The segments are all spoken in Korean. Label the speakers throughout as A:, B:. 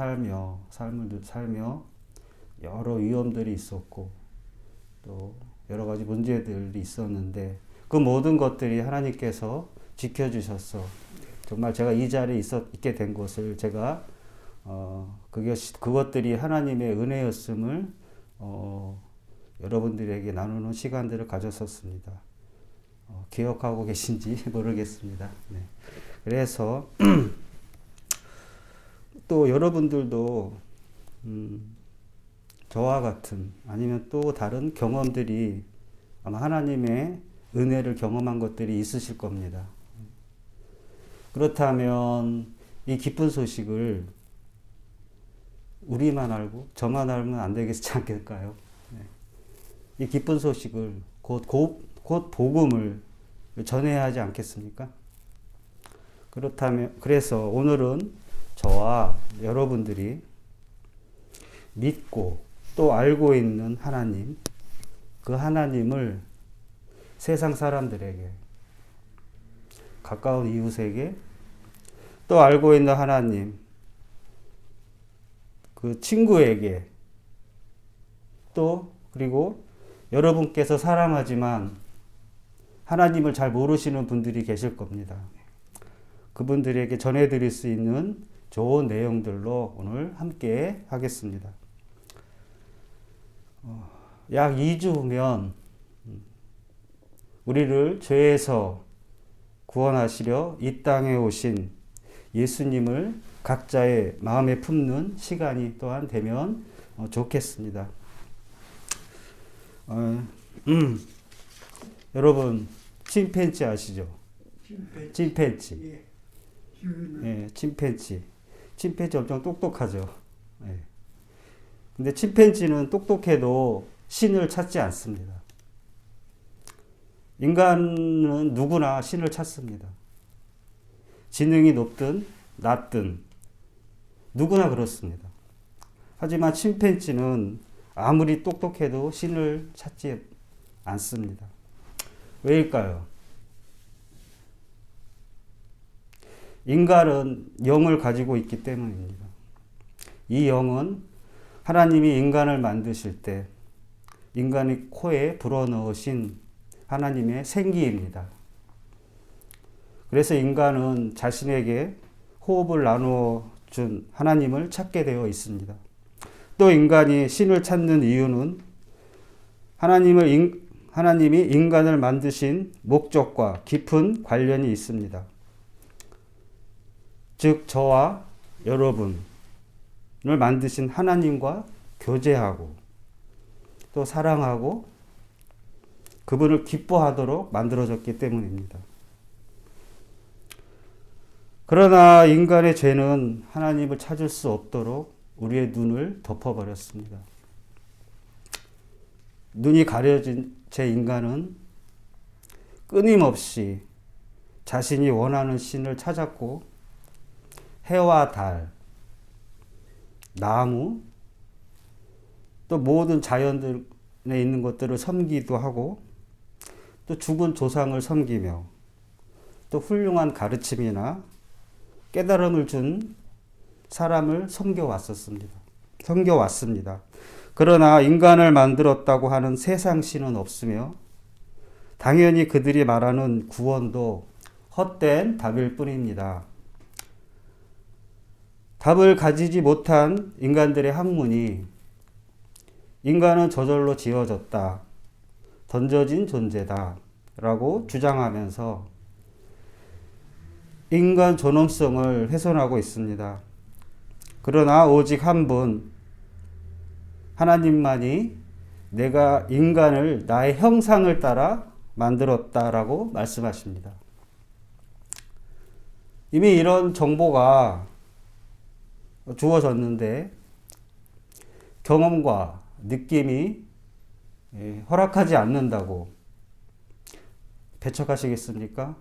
A: 살며 삶을 살며 여러 위험들이 있었고 또 여러 가지 문제들이 있었는데 그 모든 것들이 하나님께서 지켜주셔서 정말 제가 이 자리에 있었, 있게 된 것을 제가 어, 그것이, 그것들이 하나님의 은혜였음을 어, 여러분들에게 나누는 시간들을 가졌었습니다. 어, 기억하고 계신지 모르겠습니다. 네. 그래서 또 여러분들도 음, 저와 같은 아니면 또 다른 경험들이 아마 하나님의 은혜를 경험한 것들이 있으실 겁니다. 그렇다면 이 기쁜 소식을 우리만 알고 저만 알면 안 되겠지 않겠까요? 네. 이 기쁜 소식을 곧, 곧, 곧 복음을 전해야 하지 않겠습니까? 그렇다면, 그래서 오늘은 저와 여러분들이 믿고 또 알고 있는 하나님, 그 하나님을 세상 사람들에게, 가까운 이웃에게, 또 알고 있는 하나님, 그 친구에게, 또, 그리고 여러분께서 사랑하지만 하나님을 잘 모르시는 분들이 계실 겁니다. 그분들에게 전해드릴 수 있는 좋은 내용들로 오늘 함께 하겠습니다. 어, 약 2주 후면 우리를 죄에서 구원하시려 이 땅에 오신 예수님을 각자의 마음에 품는 시간이 또한 되면 어, 좋겠습니다. 어, 음, 여러분 침팬지 아시죠?
B: 침팬지.
A: 침팬지.
B: 예.
A: 예, 침팬지. 침팬지 엄청 똑똑하죠. 예. 근데 침팬지는 똑똑해도 신을 찾지 않습니다. 인간은 누구나 신을 찾습니다. 지능이 높든 낮든 누구나 그렇습니다. 하지만 침팬지는 아무리 똑똑해도 신을 찾지 않습니다. 왜일까요? 인간은 영을 가지고 있기 때문입니다. 이 영은 하나님이 인간을 만드실 때 인간의 코에 불어넣으신 하나님의 생기입니다. 그래서 인간은 자신에게 호흡을 나누어 준 하나님을 찾게 되어 있습니다. 또 인간이 신을 찾는 이유는 하나님을 인, 하나님이 인간을 만드신 목적과 깊은 관련이 있습니다. 즉 저와 여러분을 만드신 하나님과 교제하고 또 사랑하고 그분을 기뻐하도록 만들어졌기 때문입니다. 그러나 인간의 죄는 하나님을 찾을 수 없도록 우리의 눈을 덮어버렸습니다. 눈이 가려진 제 인간은 끊임없이 자신이 원하는 신을 찾았고 해와 달, 나무, 또 모든 자연들에 있는 것들을 섬기기도 하고 또 죽은 조상을 섬기며 또 훌륭한 가르침이나 깨달음을 준 사람을 섬겨왔었습니다. 섬겨왔습니다. 그러나 인간을 만들었다고 하는 세상 신은 없으며 당연히 그들이 말하는 구원도 헛된 답일 뿐입니다. 답을 가지지 못한 인간들의 학문이 인간은 저절로 지어졌다. 던져진 존재다. 라고 주장하면서 인간 존엄성을 훼손하고 있습니다. 그러나 오직 한 분, 하나님만이 내가 인간을 나의 형상을 따라 만들었다라고 말씀하십니다. 이미 이런 정보가 주어졌는데 경험과 느낌이 예, 허락하지 않는다고 배척하시겠습니까?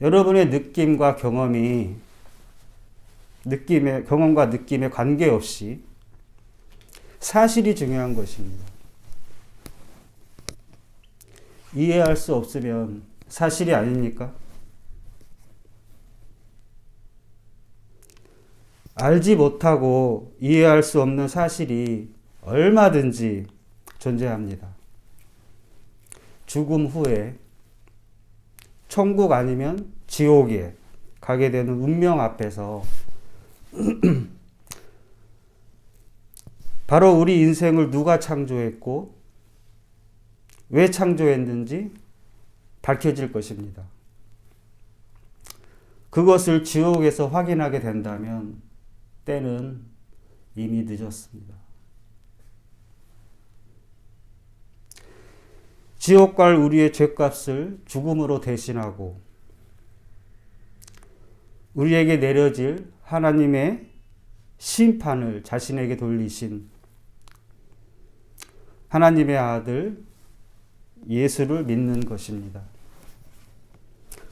A: 여러분의 느낌과 경험이 느낌의 경험과 느낌에 관계없이 사실이 중요한 것입니다. 이해할 수 없으면 사실이 아닙니까? 알지 못하고 이해할 수 없는 사실이 얼마든지 존재합니다. 죽음 후에 천국 아니면 지옥에 가게 되는 운명 앞에서 바로 우리 인생을 누가 창조했고 왜 창조했는지 밝혀질 것입니다. 그것을 지옥에서 확인하게 된다면 때는 이미 늦었습니다. 지옥 갈 우리의 죄값을 죽음으로 대신하고 우리에게 내려질 하나님의 심판을 자신에게 돌리신 하나님의 아들 예수를 믿는 것입니다.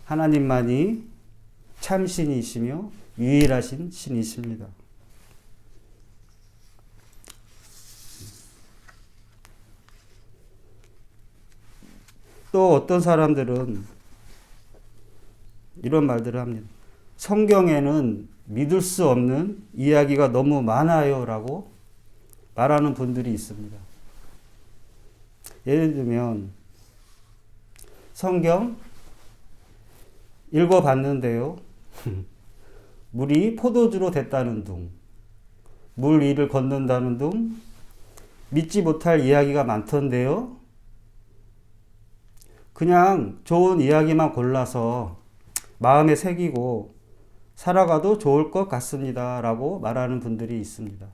A: 하나님만이 참신이시며 유일하신 신이십니다. 또 어떤 사람들은 이런 말들을 합니다. 성경에는 믿을 수 없는 이야기가 너무 많아요 라고 말하는 분들이 있습니다. 예를 들면 성경 읽어봤는데요. 물이 포도주로 됐다는 둥, 물 위를 걷는다는 둥, 믿지 못할 이야기가 많던데요. 그냥 좋은 이야기만 골라서 마음에 새기고 살아가도 좋을 것 같습니다. 라고 말하는 분들이 있습니다.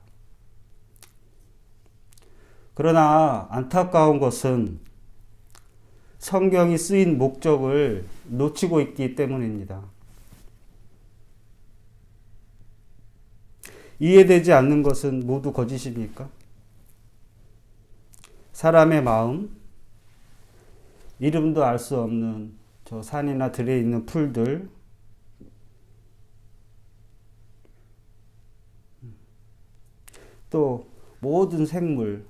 A: 그러나 안타까운 것은 성경이 쓰인 목적을 놓치고 있기 때문입니다. 이해되지 않는 것은 모두 거짓입니까? 사람의 마음, 이름도 알 수 없는 저 산이나 들에 있는 풀들, 또 모든 생물,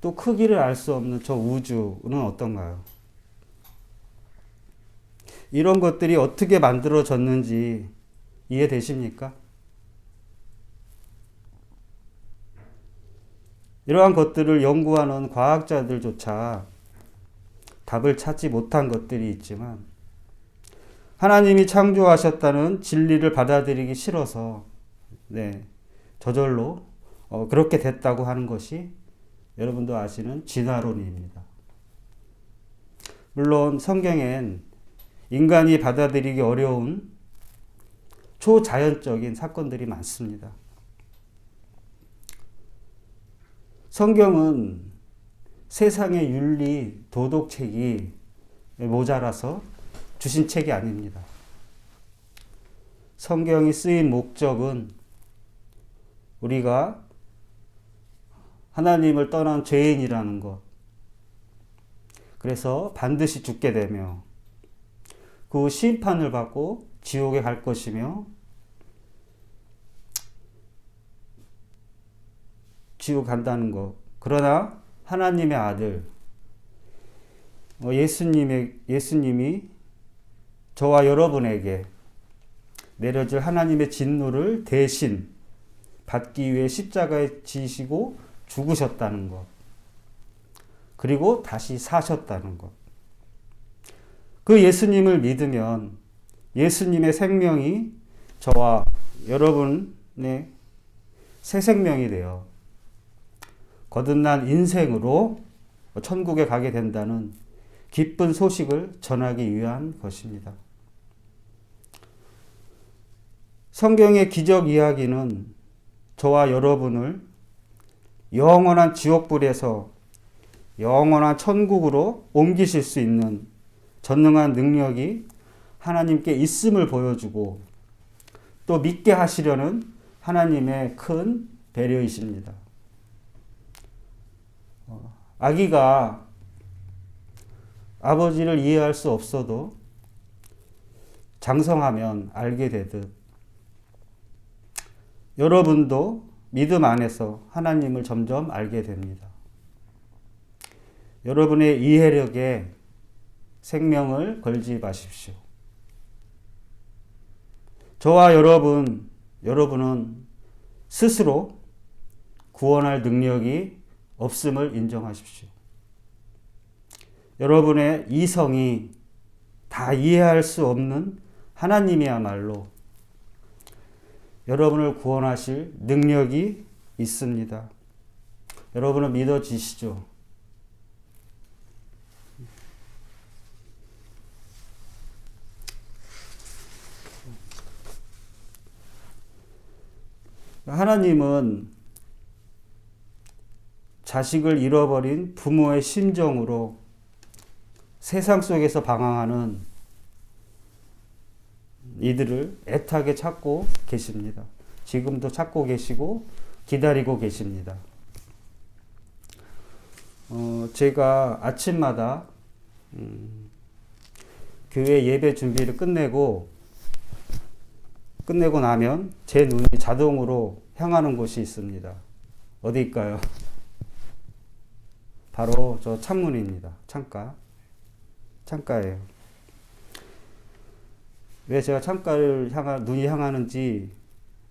A: 또 크기를 알 수 없는 저 우주는 어떤가요? 이런 것들이 어떻게 만들어졌는지 이해되십니까? 이러한 것들을 연구하는 과학자들조차 답을 찾지 못한 것들이 있지만 하나님이 창조하셨다는 진리를 받아들이기 싫어서 네, 저절로 어, 그렇게 됐다고 하는 것이 여러분도 아시는 진화론입니다. 물론 성경엔 인간이 받아들이기 어려운 초자연적인 사건들이 많습니다. 성경은 세상의 윤리, 도덕책이 모자라서 주신 책이 아닙니다. 성경이 쓰인 목적은 우리가 하나님을 떠난 죄인이라는 것. 그래서 반드시 죽게 되며 그 심판을 받고 지옥에 갈 것이며 지옥 간다는 것. 그러나 하나님의 아들 어, 예수님의 예수님이 저와 여러분에게 내려질 하나님의 진노를 대신 받기 위해 십자가에 지시고 죽으셨다는 것. 그리고 다시 사셨다는 것. 그 예수님을 믿으면 예수님의 생명이 저와 여러분의 새 생명이 되어 거듭난 인생으로 천국에 가게 된다는 기쁜 소식을 전하기 위한 것입니다. 성경의 기적 이야기는 저와 여러분을 영원한 지옥불에서 영원한 천국으로 옮기실 수 있는 전능한 능력이 하나님께 있음을 보여주고 또 믿게 하시려는 하나님의 큰 배려이십니다. 어, 아기가 아버지를 이해할 수 없어도 장성하면 알게 되듯 여러분도 믿음 안에서 하나님을 점점 알게 됩니다. 여러분의 이해력에 생명을 걸지 마십시오. 저와 여러분, 여러분은 스스로 구원할 능력이 없음을 인정하십시오. 여러분의 이성이 다 이해할 수 없는 하나님이야말로 여러분을 구원하실 능력이 있습니다. 여러분은 믿어지시죠? 하나님은 자식을 잃어버린 부모의 심정으로 세상 속에서 방황하는 이들을 애타게 찾고 계십니다. 지금도 찾고 계시고 기다리고 계십니다. 어, 제가 아침마다 음, 교회 예배 준비를 끝내고 끝내고 나면 제 눈이 자동으로 향하는 곳이 있습니다. 어디일까요? 바로 저 창문입니다. 창가. 창가예요. 왜 제가 창가를 향하, 눈이 향하는지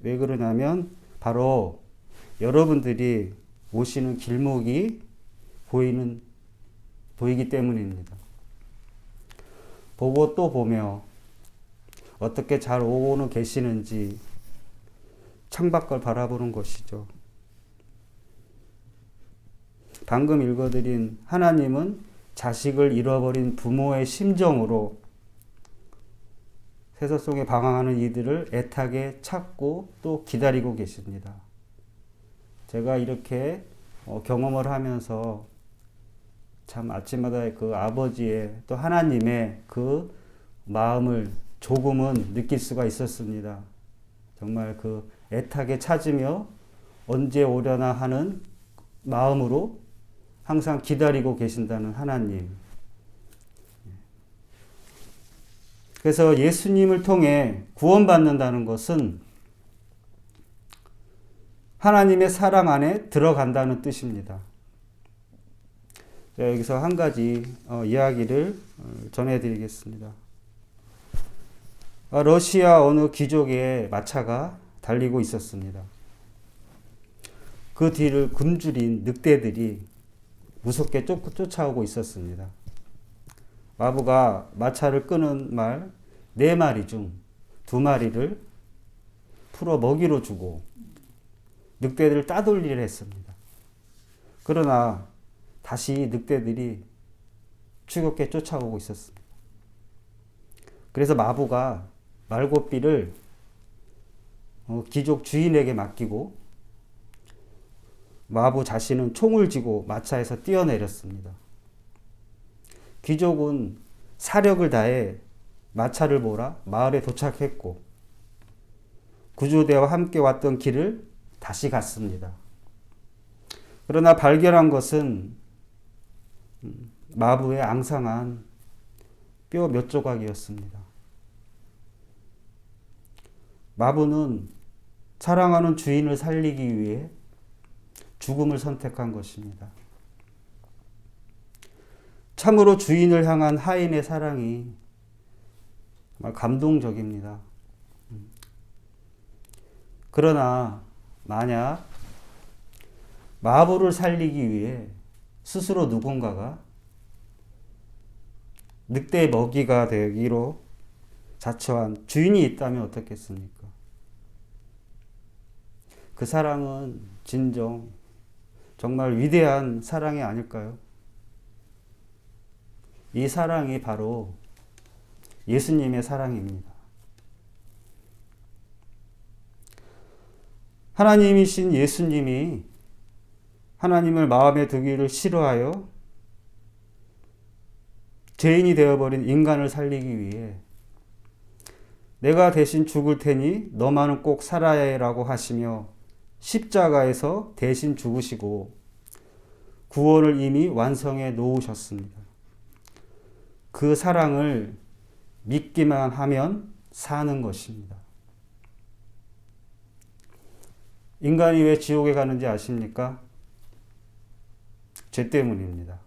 A: 왜 그러냐면 바로 여러분들이 오시는 길목이 보이는, 보이기 때문입니다. 보고 또 보며 어떻게 잘 오고는 계시는지 창밖을 바라보는 것이죠. 방금 읽어드린 하나님은 자식을 잃어버린 부모의 심정으로 세상 속에 방황하는 이들을 애타게 찾고 또 기다리고 계십니다. 제가 이렇게 어, 경험을 하면서 참 아침마다 그 아버지의 또 하나님의 그 마음을 조금은 느낄 수가 있었습니다. 정말 그 애타게 찾으며 언제 오려나 하는 마음으로 항상 기다리고 계신다는 하나님. 그래서 예수님을 통해 구원받는다는 것은 하나님의 사랑 안에 들어간다는 뜻입니다. 자, 여기서 한 가지 어, 이야기를 어, 전해드리겠습니다. 어, 러시아 어느 귀족의 마차가 달리고 있었습니다. 그 뒤를 굶주린 늑대들이 무섭게 쫓, 쫓아오고 있었습니다. 마부가 마차를 끄는 말 네 마리 중 두 마리를 풀어 먹이로 주고 늑대들을 따돌리려 했습니다. 그러나 다시 늑대들이 추격해 쫓아오고 있었습니다. 그래서 마부가 말고삐를 어, 귀족 주인에게 맡기고 마부 자신은 총을 쥐고 마차에서 뛰어내렸습니다. 귀족은 사력을 다해 마차를 몰아 마을에 도착했고 구조대와 함께 왔던 길을 다시 갔습니다. 그러나 발견한 것은 음, 마부의 앙상한 뼈 몇 조각이었습니다. 마부는 사랑하는 주인을 살리기 위해 죽음을 선택한 것입니다. 참으로 주인을 향한 하인의 사랑이 정말 감동적입니다. 그러나 만약 마부를 살리기 위해 스스로 누군가가 늑대의 먹이가 되기로 자처한 주인이 있다면 어떻겠습니까? 그 사랑은 진정 정말 위대한 사랑이 아닐까요? 이 사랑이 바로 예수님의 사랑입니다. 하나님이신 예수님이 하나님을 마음에 두기를 싫어하여 죄인이 되어버린 인간을 살리기 위해 내가 대신 죽을 테니 너만은 꼭 살아야 해라고 하시며 십자가에서 대신 죽으시고 구원을 이미 완성해 놓으셨습니다. 그 사랑을 믿기만 하면 사는 것입니다. 인간이 왜 지옥에 가는지 아십니까? 죄 때문입니다.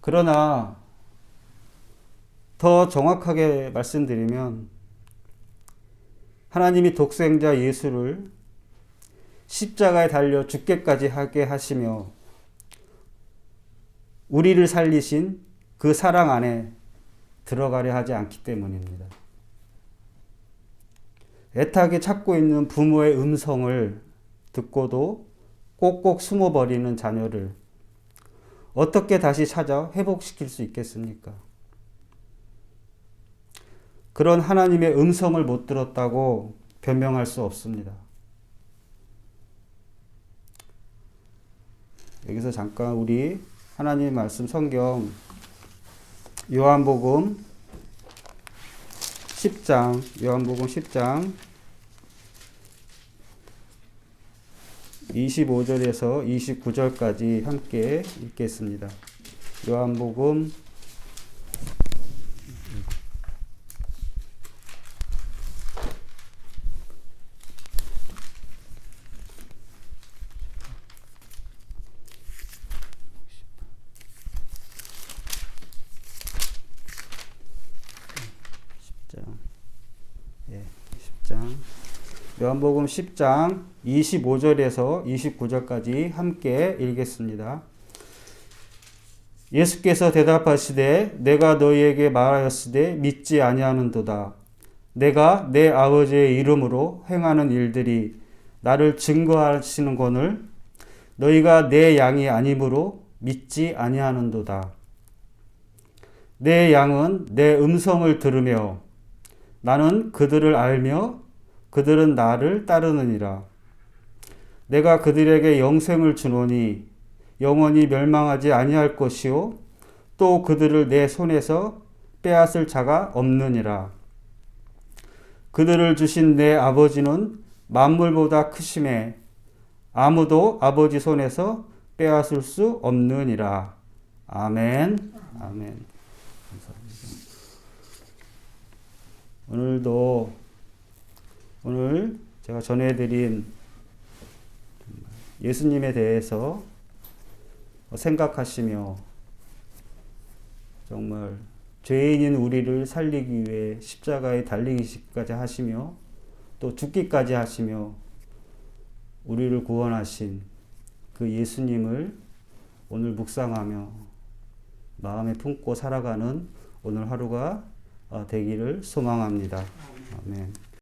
A: 그러나 더 정확하게 말씀드리면 하나님이 독생자 예수를 십자가에 달려 죽게까지 하게 하시며 우리를 살리신 그 사랑 안에 들어가려 하지 않기 때문입니다. 애타게 찾고 있는 부모의 음성을 듣고도 꼭꼭 숨어버리는 자녀를 어떻게 다시 찾아 회복시킬 수 있겠습니까? 그런 하나님의 음성을 못 들었다고 변명할 수 없습니다. 여기서 잠깐 우리 하나님 말씀 성경 요한복음 10장 요한복음 10장 25절에서 29절까지 함께 읽겠습니다. 요한복음 장 예, 10장. 요한복음 10장 25절에서 29절까지 함께 읽겠습니다. 예수께서 대답하시되 내가 너희에게 말하였으되 믿지 아니하는도다. 내가 내 아버지의 이름으로 행하는 일들이 나를 증거하시는 것을 너희가 내 양이 아니므로 믿지 아니하는도다. 내 양은 내 음성을 들으며 나는 그들을 알며 그들은 나를 따르느니라. 내가 그들에게 영생을 주노니 영원히 멸망하지 아니할 것이요 또 그들을 내 손에서 빼앗을 자가 없느니라. 그들을 주신 내 아버지는 만물보다 크심에 아무도 아버지 손에서 빼앗을 수 없느니라. 아멘. 아멘. 오늘도 오늘 제가 전해드린 예수님에 대해서 생각하시며 정말 죄인인 우리를 살리기 위해 십자가에 달리기까지 하시며 또 죽기까지 하시며 우리를 구원하신 그 예수님을 오늘 묵상하며 마음에 품고 살아가는 오늘 하루가 되기를 소망합니다. 아멘.